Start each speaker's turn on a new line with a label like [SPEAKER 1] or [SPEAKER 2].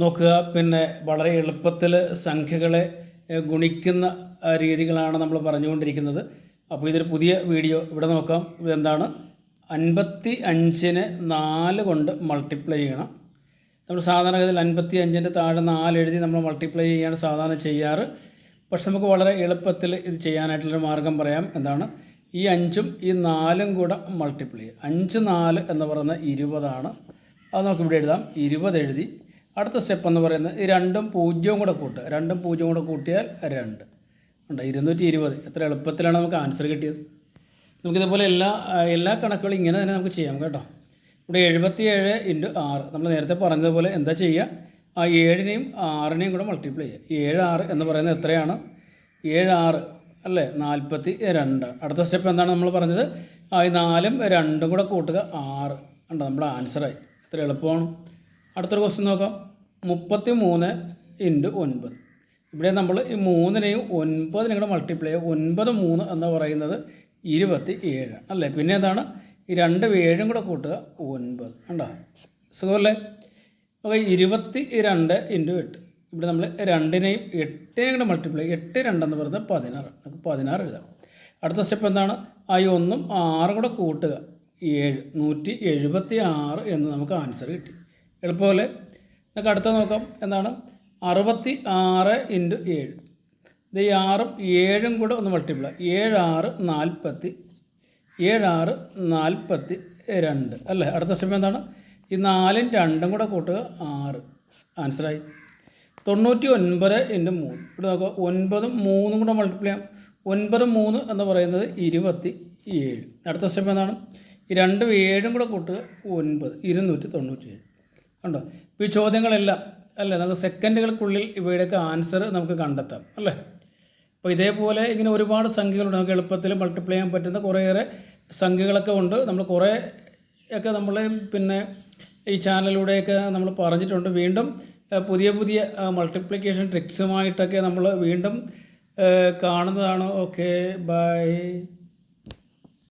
[SPEAKER 1] നോക്കുക. പിന്നെ വളരെ എളുപ്പത്തിൽ സംഖ്യകളെ ഗുണിക്കുന്ന രീതികളാണ് നമ്മൾ പറഞ്ഞുകൊണ്ടിരിക്കുന്നത്. അപ്പോൾ ഇതൊരു പുതിയ വീഡിയോ. ഇവിടെ നോക്കാം. ഇതെന്താണ്? അൻപത്തി അഞ്ചിന് നാല് കൊണ്ട് മൾട്ടിപ്ലൈ ചെയ്യണം. നമ്മൾ സാധാരണഗതിയിൽ അൻപത്തി അഞ്ചിന്റെ താഴെ നാല് എഴുതി നമ്മൾ മൾട്ടിപ്ലൈ ചെയ്യാണ് സാധാരണ ചെയ്യാറ്. പക്ഷെ നമുക്ക് വളരെ എളുപ്പത്തിൽ ഇത് ചെയ്യാനായിട്ടുള്ളൊരു മാർഗം പറയാം. എന്താണ്? ഈ അഞ്ചും ഈ നാലും കൂടെ മൾട്ടിപ്ലൈ ചെയ്യുക. അഞ്ച് നാല് എന്ന് പറയുന്ന ഇരുപതാണ്. അത് നമുക്ക് ഇവിടെ എഴുതാം. ഇരുപത് എഴുതി അടുത്ത സ്റ്റെപ്പ് എന്ന് പറയുന്നത് ഈ രണ്ടും പൂജ്യവും കൂടെ കൂട്ടുക. രണ്ടും പൂജ്യവും കൂടെ കൂട്ടിയാൽ രണ്ട്. ഉണ്ട് ഇരുന്നൂറ്റി ഇരുപത്. എത്ര എളുപ്പത്തിലാണ് നമുക്ക് ആൻസർ കിട്ടിയത്. നമുക്കിതുപോലെ എല്ലാ എല്ലാ കണക്കുകളും ഇങ്ങനെ തന്നെ നമുക്ക് ചെയ്യാം കേട്ടോ. ഇവിടെ എഴുപത്തി ഏഴ് ഇന്റു ആറ്. നമ്മൾ നേരത്തെ പറഞ്ഞതുപോലെ എന്താ ചെയ്യുക? ആ ഏഴിനെയും ആറിനെയും കൂടെ മൾട്ടിപ്ലൈ ചെയ്യുക. ഏഴ് ആറ് എന്ന് പറയുന്നത് എത്രയാണ്? ഏഴ് ആറ് അല്ലേ? നാൽപ്പത്തി രണ്ട്. അടുത്ത സ്റ്റെപ്പ് എന്താണ് നമ്മൾ പറഞ്ഞത്? ആ നാലും രണ്ടും കൂടെ കൂട്ടുക. ആറ്. ഉണ്ട് നമ്മുടെ ആൻസറായി എത്ര എളുപ്പമാണ്. അടുത്തൊരു ക്വസ്റ്റ്യൻ നോക്കാം. മുപ്പത്തി മൂന്ന് ഇന്റു ഒൻപത്. ഇവിടെ നമ്മൾ ഈ മൂന്നിനെയും ഒൻപതിനെ കൂടെ മൾട്ടിപ്ലൈ ചെയ്യുക. ഒൻപത് മൂന്ന് എന്ന് പറയുന്നത് ഇരുപത്തി ഏഴ് അല്ലേ? പിന്നെ എന്താണ്? ഈ രണ്ട് ഏഴും കൂടെ കൂട്ടുക ഒൻപത്. ഉണ്ടോ സുഖമല്ലേ? അപ്പോൾ ഇരുപത്തി രണ്ട് ഇന്റു എട്ട്. ഇവിടെ നമ്മൾ രണ്ടിനെയും എട്ടിനെയും കൂടെ മൾട്ടിപ്ലൈ എട്ട് രണ്ടെന്ന് പറയുന്നത് പതിനാറ്. നമുക്ക് പതിനാറ് എഴുതാം. അടുത്ത സ്റ്റെപ്പ് എന്താണ്? ആ ഒന്നും ആറും കൂടെ കൂട്ടുക. ഏഴ്. നൂറ്റി എഴുപത്തി ആറ് എന്ന് നമുക്ക് ആൻസർ കിട്ടി. എളുപ്പമല്ലേ? നമുക്ക് അടുത്ത നോക്കാം. എന്താണ്? അറുപത്തി ആറ് ഇന്റു ഏഴ്. ഇത് ഈ ആറും ഏഴും കൂടെ ഒന്ന് മൾട്ടിപ്ലൈ ഏഴ് ആറ് നാൽപ്പത്തി ഏഴ് ആറ് നാൽപ്പത്തി രണ്ട്. അല്ലേ? അടുത്ത സ്റ്റെപ്പ് എന്താണ്? ഈ നാലും രണ്ടും കൂടെ കൂട്ടുക ആറ്. ആൻസറായി തൊണ്ണൂറ്റി ഒൻപത് ഇന്റു മൂന്ന്. ഇവിടെ നോക്കുക. ഒൻപതും മൂന്നും കൂടെ മൾട്ടിപ്ലൈ ചെയ്യാം. ഒൻപത് മൂന്ന് എന്ന് പറയുന്നത് ഇരുപത്തി ഏഴ് അടുത്ത സ്റ്റെപ്പ് എന്താണ്? ഈ രണ്ടും ഏഴും കൂടെ കൂട്ടുക ഒൻപത്. ഇരുന്നൂറ്റി തൊണ്ണൂറ്റി ഏഴ് കണ്ടോ? ഇപ്പോൾ ഈ ചോദ്യങ്ങളെല്ലാം അല്ലേ? നമുക്ക് സെക്കൻഡുകൾക്കുള്ളിൽ ഇവയുടെയൊക്കെ ആൻസർ നമുക്ക് കണ്ടെത്താം അല്ലേ? അപ്പോൾ ഇതേപോലെ ഇങ്ങനെ ഒരുപാട് സംഖ്യകളുണ്ട്. നമുക്ക് എളുപ്പത്തിൽ മൾട്ടിപ്ലൈ ചെയ്യാൻ പറ്റുന്ന കുറേയേറെ സംഖ്യകളൊക്കെ ഉണ്ട്. നമ്മൾ കുറേ ഒക്കെ നമ്മൾ പിന്നെ ഈ ചാനലിലൂടെയൊക്കെ നമ്മൾ പറഞ്ഞിട്ടുണ്ട്. വീണ്ടും പുതിയ പുതിയ മൾട്ടിപ്ലിക്കേഷൻ ട്രിക്സുമായിട്ടൊക്കെ നമ്മൾ വീണ്ടും കാണുന്നതാണ്. Okay bye